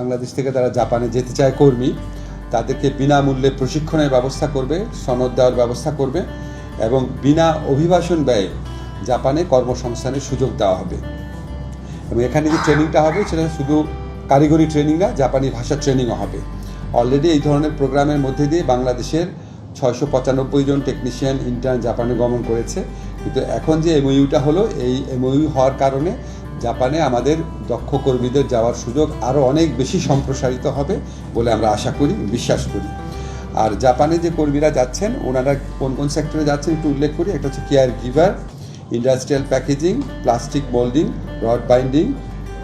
বাংলাদেশ থেকে তারা জাপানে যেতে চায় কর্মী, তাদেরকে বিনামূল্যে প্রশিক্ষণের ব্যবস্থা করবে, সনদ দেওয়ার ব্যবস্থা করবে এবং বিনা অভিবাসন ব্যয়ে জাপানে কর্মসংস্থানের সুযোগ দেওয়া হবে। এবং এখানে যে ট্রেনিংটা হবে, সেটা শুধু কারিগরি ট্রেনিং না, জাপানি ভাষা ট্রেনিংও হবে। অলরেডি এই ধরনের প্রোগ্রামের মধ্যে দিয়ে বাংলাদেশের ছয়শো পঁচানব্বই জন টেকনিশিয়ান ইন্টার্ন জাপানে গমন করেছে। কিন্তু এখন যে এমওইউটা হলো, এই এমওইউ হওয়ার কারণে জাপানে আমাদের দক্ষ কর্মীদের যাওয়ার সুযোগ আরও অনেক বেশি সম্প্রসারিত হবে বলে আমরা আশা করি, বিশ্বাস করি। আর জাপানে যে কর্মীরা যাচ্ছেন, ওনারা কোন কোন সেক্টরে যাচ্ছেন একটু উল্লেখ করি। একটা হচ্ছে care giver, industrial packaging, plastic moulding, rod binding,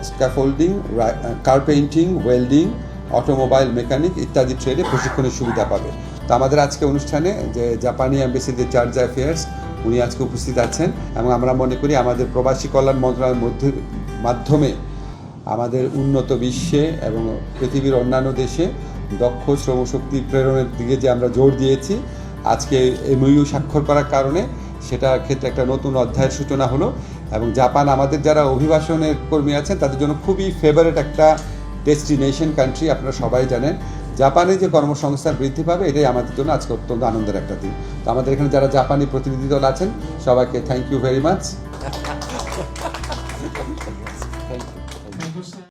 scaffolding car painting, welding, automobile mechanic ইত্যাদি ট্রেডে প্রশিক্ষণের সুবিধা পাবে। তো আমাদের আজকে অনুষ্ঠানে যে জাপানি অ্যাম্বাসিতে চার্জ অ্যাফেয়ার্স উনি আজকে উপস্থিত আছেন এবং আমরা মনে করি আমাদের প্রবাসী কল্যাণ মন্ত্রণালয়ের মধ্যে, মাধ্যমে আমাদের উন্নত বিশ্বে এবং পৃথিবীর অন্যান্য দেশে দক্ষ শ্রমশক্তি প্রেরণের দিকে যে আমরা জোর দিয়েছি, আজকে এমইউ স্বাক্ষর করার কারণে সেটার ক্ষেত্রে একটা নতুন অধ্যায়ের সূচনা হলো এবং জাপান আমাদের যারা অভিবাসনের কর্মী আছেন তাদের জন্য খুবই ফেভারেট একটা ডেস্টিনেশন কান্ট্রি আপনারা সবাই জানেন। জাপানে যে কর্মসংস্থান বৃদ্ধি পাবে এটাই আমাদের জন্য আজকে অত্যন্ত আনন্দের একটা দিন। তো আমাদের এখানে যারা জাপানি প্রতিনিধি দল আছেন সবাইকে thank you very much thank you